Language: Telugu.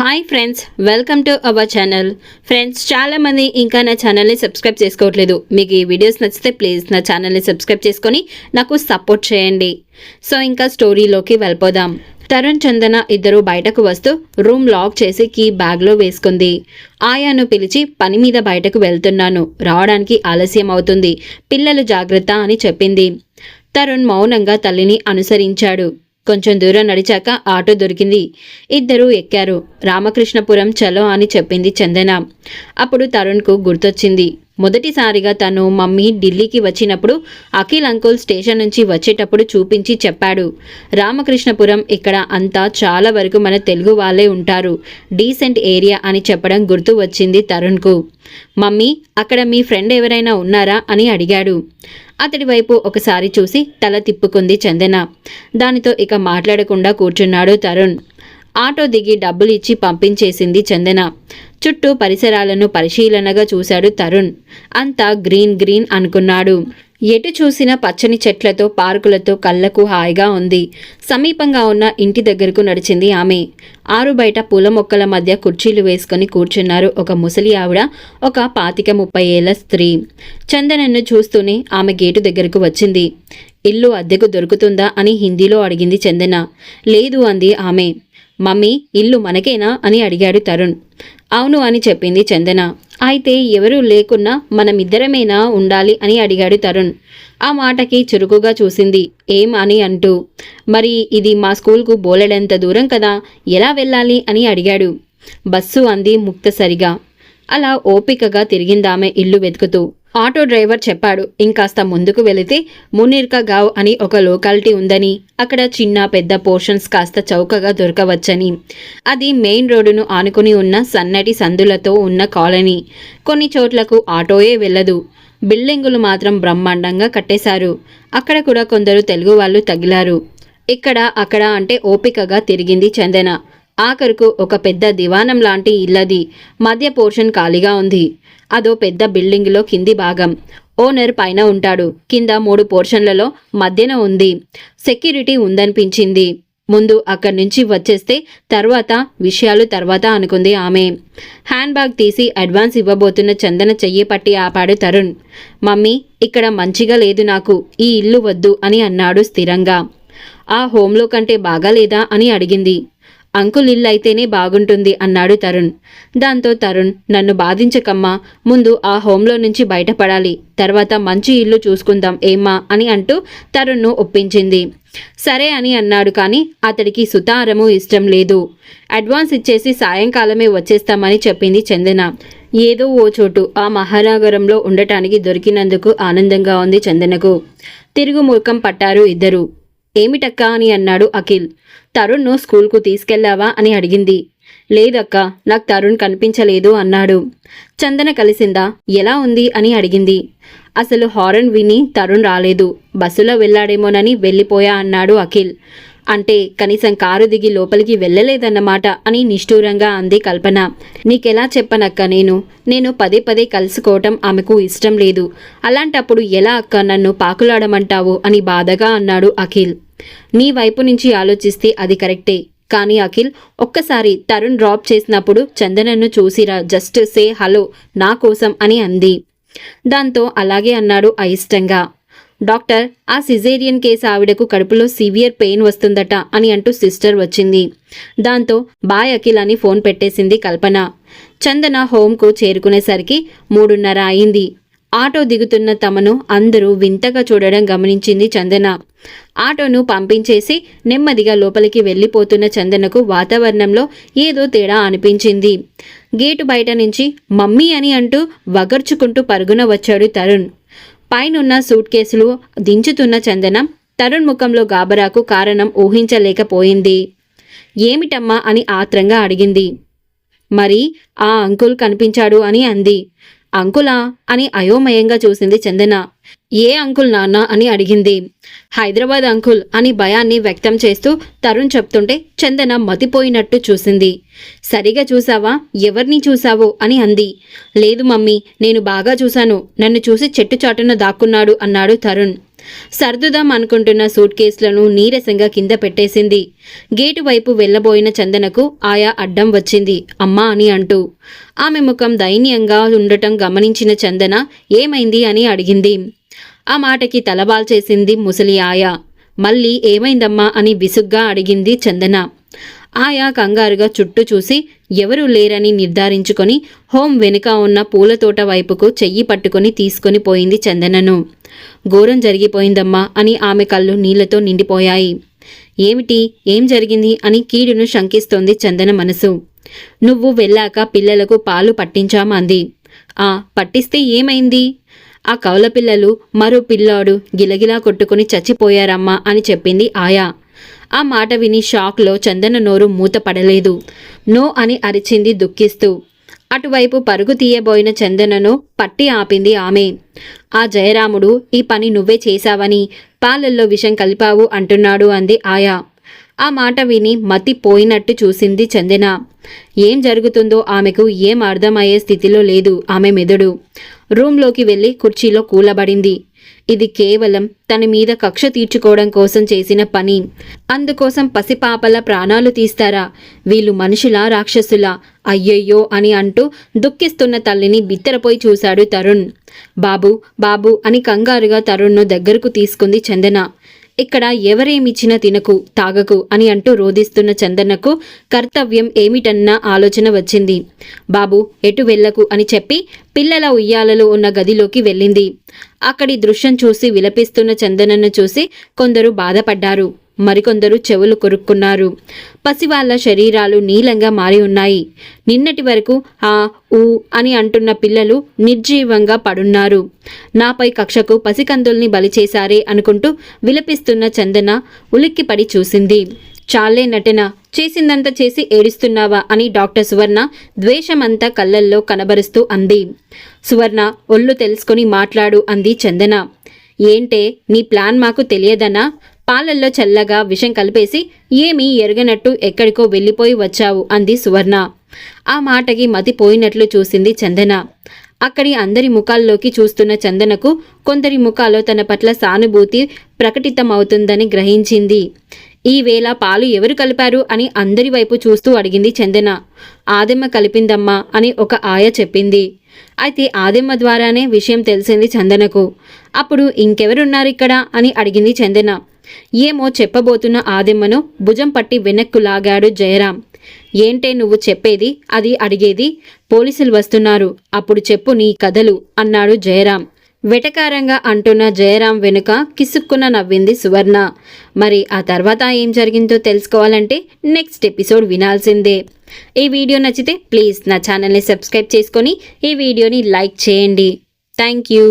Hi friends welcome to our channel friends చాలామంది ఇంకా నా ఛానల్ని సబ్స్క్రైబ్ చేసుకోవట్లేదు. మీకు ఈ వీడియోస్ నచ్చితే ప్లీజ్ నా ఛానల్ని సబ్స్క్రైబ్ చేసుకొని నాకు సపోర్ట్ చేయండి. సో ఇంకా స్టోరీలోకి వెళ్ళిపోదాం. తరుణ్ చందన ఇద్దరు బయటకు వస్తూ రూమ్ లాక్ చేసి కీ బ్యాగ్లో వేసుకుంది. ఆయాను పిలిచి పని మీద బయటకు వెళ్తున్నాను. రావడానికి ఆలస్యం అవుతుంది. పిల్లలు జాగ్రత్త అని చెప్పింది. తరుణ్ మౌనంగా తల్లిని అనుసరించాడు. కొంచెం దూరం నడిచాక ఆటో దొరికింది. ఇద్దరూ ఎక్కారు. రామకృష్ణపురం చలో అని చెప్పింది చందన. అప్పుడు తరుణ్కు గుర్తొచ్చింది. మొదటిసారిగా తను మమ్మీ ఢిల్లీకి వచ్చినప్పుడు అఖిల్ అంకుల్ స్టేషన్ నుంచి వచ్చేటప్పుడు చూపించి చెప్పాడు. రామకృష్ణపురం ఇక్కడ అంతా చాలా వరకు మన తెలుగు వాళ్ళే ఉంటారు. డీసెంట్ ఏరియా అని చెప్పడం గుర్తు వచ్చింది తరుణ్కు. మమ్మీ అక్కడ మీ ఫ్రెండ్ ఎవరైనా ఉన్నారా అని అడిగాడు. అతడి వైపు ఒకసారి చూసి తల తిప్పుకుంది చందన. దానితో ఇక మాట్లాడకుండా కూర్చున్నాడు తరుణ్. ఆటో దిగి డబ్బులు ఇచ్చి పంపించేసింది చందన. చుట్టూ పరిసరాలను పరిశీలనగా చూశాడు తరుణ్. అంతా గ్రీన్ గ్రీన్ అనుకున్నాడు. ఎటు చూసిన పచ్చని చెట్లతో పార్కులతో కళ్ళకు హాయిగా ఉంది. సమీపంగా ఉన్న ఇంటి దగ్గరకు నడిచింది ఆమె. ఆరు బయట పూల మొక్కల మధ్య కుర్చీలు వేసుకుని కూర్చున్నారు ఒక ముసలి ఆవిడ ఒక పాతిక ముప్పై ఏళ్ళ స్త్రీ. చందనన్ను చూస్తూనే ఆమె గేటు దగ్గరకు వచ్చింది. ఇల్లు అద్దెకు దొరుకుతుందా అని హిందీలో అడిగింది చందన. లేదు అంది ఆమె. మమ్మీ ఇల్లు మనకేనా అని అడిగాడు తరుణ్. అవును అని చెప్పింది చందన. అయితే ఎవరూ లేకున్నా మనమిద్దరమేనా ఉండాలి అని అడిగాడు తరుణ్. ఆ మాటకి చురుకుగా చూసింది. ఏం అని అంటూ మరి ఇది మా స్కూల్కు బోలెడంత దూరం కదా ఎలా వెళ్ళాలి అని అడిగాడు. బస్సు అంది ముక్తసరిగా. అలా ఓపికగా తిరిగిందామె ఇల్లు వెతుకుతూ. ఆటో డ్రైవర్ చెప్పాడు ఇంకాస్త ముందుకు వెళితే మునిర్కా గావ్ అని ఒక లోకాలిటీ ఉందని అక్కడ చిన్న పెద్ద పోర్షన్స్ కాస్త చౌకగా దొరకవచ్చని. అది మెయిన్ రోడ్డును ఆనుకుని ఉన్న సన్నటి సందులతో ఉన్న కాలనీ. కొన్ని చోట్లకు ఆటోయే వెళ్ళదు. బిల్డింగులు మాత్రం బ్రహ్మాండంగా కట్టేశారు. అక్కడ కూడా కొందరు తెలుగు వాళ్ళు తగిలారు. ఇక్కడ అక్కడ అంటే ఓపికగా తిరిగింది చందన. ఆఖరుకు ఒక పెద్ద దివానం లాంటి ఇల్లది. మధ్య పోర్షన్ ఖాళీగా ఉంది. అదో పెద్ద బిల్డింగ్లో కింది భాగం. ఓనర్ పైన ఉంటాడు. కింద మూడు పోర్షన్లలో మధ్యన ఉంది. సెక్యూరిటీ ఉందనిపించింది. ముందు అక్కడి నుంచి వచ్చేస్తే తర్వాత విషయాలు తర్వాత అనుకుంది ఆమె. హ్యాండ్ బ్యాగ్ తీసి అడ్వాన్స్ ఇవ్వబోతున్న చందన చెయ్యి పట్టి ఆపాడు తరుణ్. మమ్మీ ఇక్కడ మంచిగా లేదు నాకు. ఈ ఇల్లు వద్దు అని అన్నాడు స్థిరంగా. ఆ హోంలో కంటే బాగాలేదా? అని అడిగింది. అంకుల్ ఇల్లు అయితేనే బాగుంటుంది అన్నాడు తరుణ్. దాంతో తరుణ్ నన్ను బాధించకమ్మా ముందు ఆ హోంలో నుంచి బయటపడాలి తర్వాత మంచి ఇల్లు చూసుకుందాం ఏమ్మా అని అంటూ తరుణ్ను ఒప్పించింది. సరే అని అన్నాడు కానీ అతడికి సుతారము ఇష్టం లేదు. అడ్వాన్స్ ఇచ్చేసి సాయంకాలమే వచ్చేస్తామని చెప్పింది చందన. ఏదో ఓ చోటు ఆ మహానగరంలో ఉండటానికి దొరికినందుకు ఆనందంగా ఉంది చందనకు. తిరుగుముఖం పట్టారు ఇద్దరు. ఏమిటక్కా అని అన్నాడు అఖిల్. తరుణ్ను స్కూల్కు తీసుకెళ్ళావా అని అడిగింది. లేదక్క నాకు తరుణ్ కనిపించలేదు అన్నాడు. చందన కలిసిందా? ఎలా ఉంది? అని అడిగింది. అసలు హారన్ విని తరుణ్ రాలేదు. బస్సులో వెళ్ళాడేమోనని వెళ్ళిపోయా అన్నాడు అఖిల్. అంటే కనీసం కారు దిగి లోపలికి వెళ్ళలేదన్నమాట అని నిష్ఠూరంగా అంది కల్పన. నీకెలా చెప్పనక్క నేను? నేను పదే పదే కలుసుకోవటం ఆమెకు ఇష్టం లేదు. అలాంటప్పుడు ఎలా అక్క నన్ను పాకులాడమంటావు అని బాధగా అన్నాడు అఖిల్. నీ వైపు నుంచి ఆలోచిస్తే అది కరెక్టే. కానీ అఖిల్ ఒక్కసారి తరుణ్ డ్రాప్ చేసినప్పుడు చందనన్ను చూసిరా జస్ట్ సే హలో నా కోసం అని అంది. దాంతో అలాగే అన్నాడు అయిష్టంగా. డాక్టర్ ఆ సిజేరియన్ కేసు ఆవిడకు కడుపులో సివియర్ పెయిన్ వస్తుందట అని అంటూ సిస్టర్ వచ్చింది. దాంతో బాయ్ అఖిల్ అని ఫోన్ పెట్టేసింది కల్పన. చందన హోంకు చేరుకునేసరికి మూడున్నర అయింది. ఆటో దిగుతున్న తమను అందరూ వింతగా చూడడం గమనించింది చందన. ఆటోను పంపించేసి నెమ్మదిగా లోపలికి వెళ్ళిపోతున్న చందనకు వాతావరణంలో ఏదో తేడా అనిపించింది. గేటు బయట నుంచి మమ్మీ అని అంటూ వగర్చుకుంటూ పరుగున వచ్చాడు తరుణ్. పైనున్న సూట్ కేసులు దించుతున్న చందనం తరుణ్ ముఖంలో గాబరాకు కారణం ఊహించలేకపోయింది. ఏమిటమ్మా అని ఆత్రంగా అడిగింది. మరి ఆ అంకుల్ కనిపించాడు అని అంది. అంకులా అని అయోమయంగా చూసింది చందన. ఏ అంకుల్ నాన్న అని అడిగింది. హైదరాబాద్ అంకుల్ అని భయాన్ని వ్యక్తం చేస్తూ తరుణ్ చెప్తుంటే చందన మతిపోయినట్టు చూసింది. సరిగా చూసావా? ఎవరిని చూసావో? అని అంది. లేదు మమ్మీ నేను బాగా చూశాను. నన్ను చూసి చెట్టు చాటున దాక్కున్నాడు అన్నాడు తరుణ్. సర్దుదాం అనుకుంటున్న సూట్ కేసులను నీరసంగా కింద పెట్టేసింది. గేటు వైపు వెళ్ళబోయిన చందనకు ఆయా అడ్డం వచ్చింది. అమ్మా అని అంటూ. ఆమె ముఖం దయనీయంగా ఉండటం గమనించిన చందన ఏమైంది అని అడిగింది. ఆ మాటకి తలబాల్చేసింది ముసలి ఆయా. మళ్ళీ ఏమైందమ్మా అని విసుగ్గా అడిగింది చందన. ఆయా కంగారుగా చుట్టూ చూసి ఎవరూ లేరని నిర్ధారించుకొని హోం వెనుక ఉన్న పూల తోట వైపుకు చెయ్యి పట్టుకొని తీసుకొని పోయింది చందనను. ఘోరం జరిగిపోయిందమ్మా అని ఆమె కళ్ళు నీళ్ళతో నిండిపోయాయి. ఏమిటి? ఏం జరిగింది? అని కీడును శంకిస్తోంది చందన మనసు. నువ్వు వెళ్ళాక పిల్లలకు పాలు పట్టించామంది ఆ పట్టిస్తే ఏమైంది? ఆ కవల పిల్లలు మరో పిల్లాడు గిలగిలా కొట్టుకుని చచ్చిపోయారమ్మా అని చెప్పింది ఆయా. ఆ మాట విని షాక్లో చందన నోరు మూత పడలేదు నో అని అరిచింది దుఃఖిస్తూ. అటువైపు పరుగు తీయబోయిన చందనను పట్టి ఆపింది ఆమె. ఆ జయరాముడు ఈ పని నువ్వే చేశావని పాలల్లో విషం కలిపావు అంటున్నాడు అంది ఆయా. ఆ మాట విని మతి పోయినట్టు చూసింది చందన. ఏం జరుగుతుందో ఆమెకు ఏం అర్థమయ్యే స్థితిలో లేదు ఆమె మెదడు. రూంలోకి వెళ్ళి కుర్చీలో కూలబడింది. ఇది కేవలం తన మీద కక్ష తీర్చుకోవడం కోసం చేసిన పని. అందుకోసం పసిపాపల ప్రాణాలు తీస్తారా? వీళ్ళు మనుషులా రాక్షసులా? అయ్యయ్యో అని అంటూ దుఃఖిస్తున్న తల్లిని బిత్తరపోయి చూశాడు తరుణ్. బాబు బాబు అని కంగారుగా తరుణ్ను దగ్గరకు తీసుకుంది చందన. ఇక్కడ ఎవరేమిచ్చినా తినకు తాగకు అని అంటూ రోధిస్తున్న చందనకు కర్తవ్యం ఏమిటన్న ఆలోచన వచ్చింది. బాబు ఎటు వెళ్ళకు అని చెప్పి పిల్లల ఉయ్యాలలో ఉన్న గదిలోకి వెళ్ళింది. అక్కడి దృశ్యం చూసి విలపిస్తున్న చందనను చూసి కొందరు బాధపడ్డారు. మరికొందరు చెవులు కొరుక్కున్నారు. పసివాళ్ళ శరీరాలు నీలంగా మారి ఉన్నాయి. నిన్నటి వరకు ఆ ఊ అని అంటున్న పిల్లలు నిర్జీవంగా పడున్నారు. నాపై కక్షకు పసికందుల్ని బలి చేశారే అనుకుంటూ విలపిస్తున్న చందన ఉలిక్కిపడి చూసింది. చాలే నటన చేసిందంతా చేసి ఏడుస్తున్నావా అని డాక్టర్ సువర్ణ ద్వేషమంతా కళ్ళల్లో కనబరుస్తూ అంది. సువర్ణ ఒళ్ళు తెలుసుకొని మాట్లాడు అంది చందన. ఏంటే నీ ప్లాన్ మాకు తెలియదనా? పాలల్లో చల్లగా విషం కలిపేసి ఏమీ ఎరగనట్టు ఎక్కడికో వెళ్ళిపోయి వచ్చావు అంది సువర్ణ. ఆ మాటకి మతిపోయినట్లు చూసింది చందన. అక్కడి అందరి ముఖాల్లోకి చూస్తున్న చందనకు కొందరి ముఖాల్లో తన పట్ల సానుభూతి ప్రకటితమవుతుందని గ్రహించింది. ఈవేళ పాలు ఎవరు కలిపారు అని అందరి వైపు చూస్తూ అడిగింది చందన. ఆదమ్మ కలిపిందమ్మా అని ఒక ఆయ చెప్పింది. అయితే ఆదిమ్మ ద్వారానే విషయం తెలిసింది చందనకు. అప్పుడు ఇంకెవరున్నారు ఇక్కడ? అని అడిగింది చందన. ఏమో చెప్పబోతున్న ఆదిమ్మను భుజం పట్టి వెనక్కు లాగాడు జయరాం. ఏంటే నువ్వు చెప్పేది? అది అడిగేది. పోలీసులు వస్తున్నారు. అప్పుడు చెప్పు నీ కథలు అన్నాడు జయరాం. వెటకారంగా అంటున్న జయరాం వెనుక కిసుక్కున నవ్వింది సువర్ణ. మరి ఆ తర్వాత ఏం జరిగిందో తెలుసుకోవాలంటే నెక్స్ట్ ఎపిసోడ్ వినాల్సిందే. ఈ వీడియో నచ్చితే ప్లీజ్ నా ఛానల్ని సబ్స్క్రైబ్ చేసుకొని ఈ వీడియోని లైక్ చేయండి. Thank you.